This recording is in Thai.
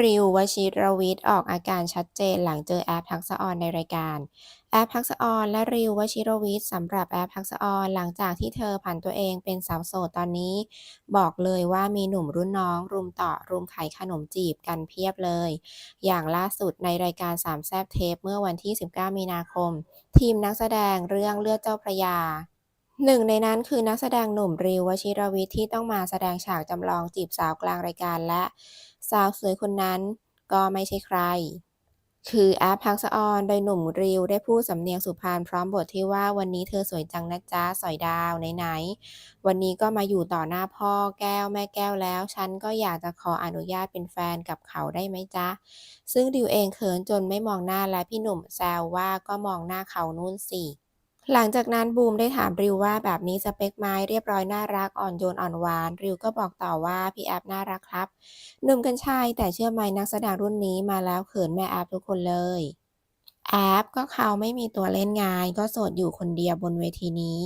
ริววชิรวิทย์ออกอาการชัดเจนหลังเจอแอปทักษะออนในรายการ แอปทักษะออนและริววชิรวิทย์สำหรับแอปทักษะออนหลังจากที่เธอผันตัวเองเป็นสาวโสดตอนนี้ บอกเลยว่ามีหนุ่มรุ่นน้องรุมต่อรุมไขายขนมจีบกันเพียบเลย อย่างล่าสุดในรายการสามแซบเทปเมื่อวันที่ 19 มีนาคม ทีมนักแสดงเรื่องเลือดเจ้าพระยา หนึ่งในนั้นคือนักแสดงหนุ่มริววชิรวิทย์ที่ต้องมาแสดงฉากจำลองจีบสาวกลางรายการและ สาวสวยคนนั้นก็ไม่ใช่ใคร คือแอปทักษะออนโดยหนุ่มริวได้พูดสำเนียงสุพรรณพร้อมบทที่ว่าวันนี้เธอสวยจังนะจ๊ะสอยดาวไหนๆวันนี้ก็มาอยู่ต่อหน้าพ่อแก้วแม่แก้วแล้ว ฉันก็อยากจะขออนุญาตเป็นแฟนกับเขาได้ไหมจ๊ะ ซึ่งริวเองเขินจนไม่มองหน้าและพี่หนุ่มแซวว่าก็มองหน้าเขานู่นสิ หลังจากนั้นบูมได้ถามริวว่าแบบนี้สเปคไหมเรียบร้อยน่ารักอ่อนโยนอ่อนหวาน ริวก็บอกต่อว่าพี่แอฟน่ารักครับหนุ่มกัญชัยแต่เชื่อไหมนักแสดงรุ่นนี้มาแล้วเขินแม่แอฟทุกคนเลยแอฟก็เขาไม่มีตัวเล่นงานก็โสดอยู่คนเดียวบนเวทีนี้